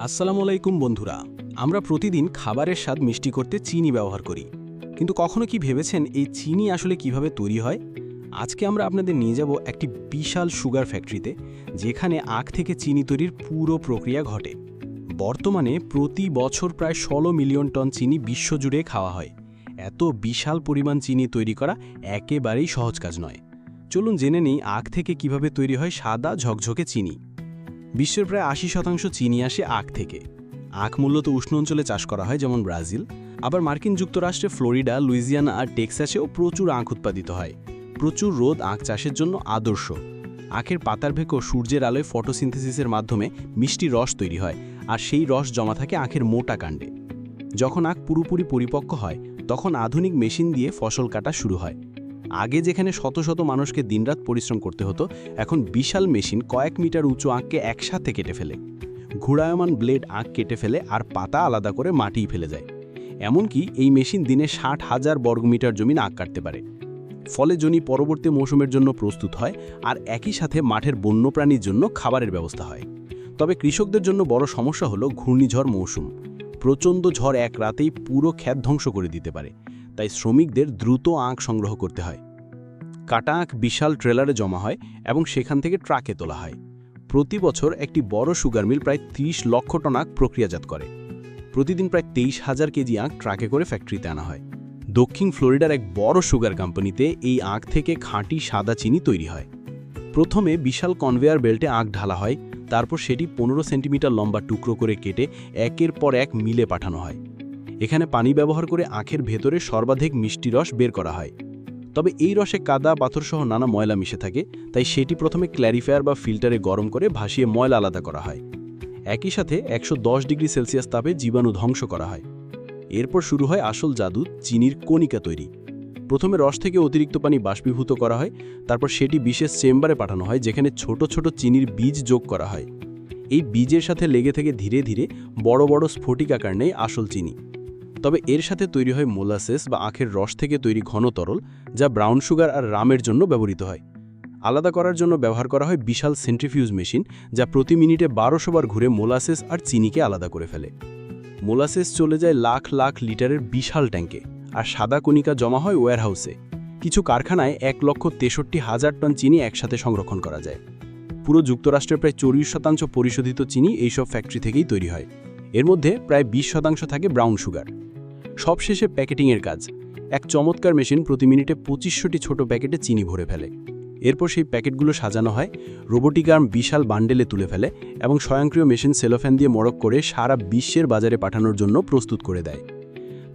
আসসালামু আলাইকুম বন্ধুরা। আমরা প্রতিদিন খাবারের স্বাদ মিষ্টি করতে চিনি ব্যবহার করি। কিন্তু কখনো কি ভেবেছেন এই চিনি আসলে কীভাবে তৈরি হয়? আজকে আমরা আপনাদের নিয়ে যাব একটি বিশাল সুগার ফ্যাক্টরিতে, যেখানে আখ থেকে চিনি তৈরির পুরো প্রক্রিয়া ঘটে। বর্তমানে প্রতি বছর প্রায় ষোলো মিলিয়ন টন চিনি বিশ্বজুড়ে খাওয়া হয়। এত বিশাল পরিমাণ চিনি তৈরি করা একেবারেই সহজ কাজ নয়। চলুন জেনে নিই আখ থেকে কীভাবে তৈরি হয় সাদা ঝকঝকে চিনি। বিশ্বের প্রায় আশি শতাংশ চিনি আসে আখ থেকে। আখ মূলত উষ্ণ অঞ্চলে চাষ করা হয়, যেমন ব্রাজিল। আবার মার্কিন যুক্তরাষ্ট্রে ফ্লোরিডা, লুইজিয়ানা আর টেক্সাসেও প্রচুর আখ উৎপাদিত হয়। প্রচুর রোদ আখ চাষের জন্য আদর্শ। আখের পাতার ভেকো সূর্যের আলোয় ফটোসিনথেসিসের মাধ্যমে মিষ্টি রস তৈরি হয়, আর সেই রস জমা থাকে আখের মোটা কাণ্ডে। যখন আখ পুরোপুরি পরিপক্ক হয়, তখন আধুনিক মেশিন দিয়ে ফসল কাটা শুরু হয়। আগে যেখানে শত শত মানুষকে দিনরাত পরিশ্রম করতে হতো, এখন বিশাল মেশিন কয়েক মিটার উঁচু আঁককে একসাথে কেটে ফেলে। ঘোড়ায়মান ব্লেড আঁক কেটে ফেলে আর পাতা আলাদা করে মাটিই ফেলে যায়। এমনকি এই মেশিন দিনে ষাট হাজার বর্গমিটার জমিন আঁক কাটতে পারে। ফলে জনি পরবর্তী মৌসুমের জন্য প্রস্তুত হয় আর একই সাথে মাঠের বন্যপ্রাণীর জন্য খাবারের ব্যবস্থা হয়। তবে কৃষকদের জন্য বড় সমস্যা হলো ঘূর্ণিঝড় মৌসুম। প্রচণ্ড ঝড় এক রাতেই পুরো খ্যাত ধ্বংস করে দিতে পারে। তাই শ্রমিকদের দ্রুত আঁক সংগ্রহ করতে হয়। কাটা আঁক বিশাল ট্রেলারে জমা হয় এবং সেখান থেকে ট্রাকে তোলা হয়। প্রতি বছর একটি বড় সুগার মিল প্রায় ৩০ লক্ষ টন আঁক প্রক্রিয়াজাত করে। প্রতিদিন প্রায় তেইশ হাজার কেজি আঁক ট্রাকে করে ফ্যাক্টরিতে আনা হয়। দক্ষিণ ফ্লোরিডার এক বড় সুগার কোম্পানিতে এই আখ থেকে খাঁটি সাদা চিনি তৈরি হয়। প্রথমে বিশাল কনভেয়ার বেল্টে আখ ঢালা হয়, তারপর সেটি পনেরো সেন্টিমিটার লম্বা টুকরো করে কেটে একের পর এক মিলে পাঠানো হয়। এখানে পানি ব্যবহার করে আখের ভেতরে সর্বাধিক মিষ্টি রস বের করা হয়। তবে এই রসে কাদা, পাথরসহ নানা ময়লা মিশে থাকে, তাই সেটি প্রথমে ক্ল্যারিফায়ার বা ফিল্টারে গরম করে ভাসিয়ে ময়লা আলাদা করা হয়। একই সাথে একশো দশ ডিগ্রি সেলসিয়াস তাপে জীবাণু ধ্বংস করা হয়। এরপর শুরু হয় আসল জাদু, চিনির কণিকা তৈরি। প্রথমে রস থেকে অতিরিক্ত পানি বাষ্পীভূত করা হয়, তারপর সেটি বিশেষ চেম্বারে পাঠানো হয়, যেখানে ছোট ছোট চিনির বীজ যোগ করা হয়। এই বীজের সাথে লেগে থেকে ধীরে ধীরে বড় বড় স্ফটিক আকার আসল চিনি। তবে এর সাথে তৈরি হয় মোলাসেস বা আখের রস থেকে তৈরি ঘন তরল, যা ব্রাউন সুগার আর রামের জন্য ব্যবহৃত হয়। আলাদা করার জন্য ব্যবহার করা হয় বিশাল সেন্ট্রিফিউজ মেশিন, যা প্রতি মিনিটে বারোশো বার ঘুরে মোলাসেস আর চিনিকে আলাদা করে ফেলে। মোলাসেস চলে যায় লাখ লাখ লিটারের বিশাল ট্যাঙ্কে আর সাদা কণিকা জমা হয় ওয়্যারহাউসে। কিছু কারখানায় এক লক্ষ তেষট্টি হাজার টন চিনি একসাথে সংরক্ষণ করা যায়। পুরো যুক্তরাষ্ট্রের প্রায় চল্লিশ শতাংশ পরিশোধিত চিনি এইসব ফ্যাক্টরি থেকেই তৈরি হয়। এর মধ্যে প্রায় বিশ শতাংশ থাকে ব্রাউন সুগার। সবশেষে প্যাকেটিংয়ের কাজ। এক চমৎকার মেশিন প্রতি মিনিটে পঁচিশশোটি ছোট প্যাকেটে চিনি ভরে ফেলে। এরপর সেই প্যাকেটগুলো সাজানো হয়, রোবোটিক আর্ম বিশাল বান্ডেলে তুলে ফেলে এবং স্বয়ংক্রিয় মেশিন সেলোফ্যান দিয়ে মরক করে সারা বিশ্বের বাজারে পাঠানোর জন্য প্রস্তুত করে দেয়।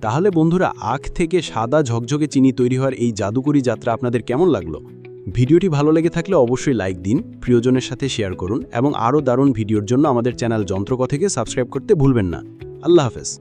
তাহলে বন্ধুরা, আখ থেকে সাদা ঝকঝকে চিনি তৈরি হওয়ার এই জাদুকরি যাত্রা আপনাদের কেমন লাগল? ভিডিওটি ভালো লেগে থাকলে অবশ্যই লাইক দিন, প্রিয়জনের সাথে শেয়ার করুন এবং আরও দারুণ ভিডিওর জন্য আমাদের চ্যানেল যন্ত্রকথেকে সাবস্ক্রাইব করতে ভুলবেন না। আল্লাহ হাফেজ।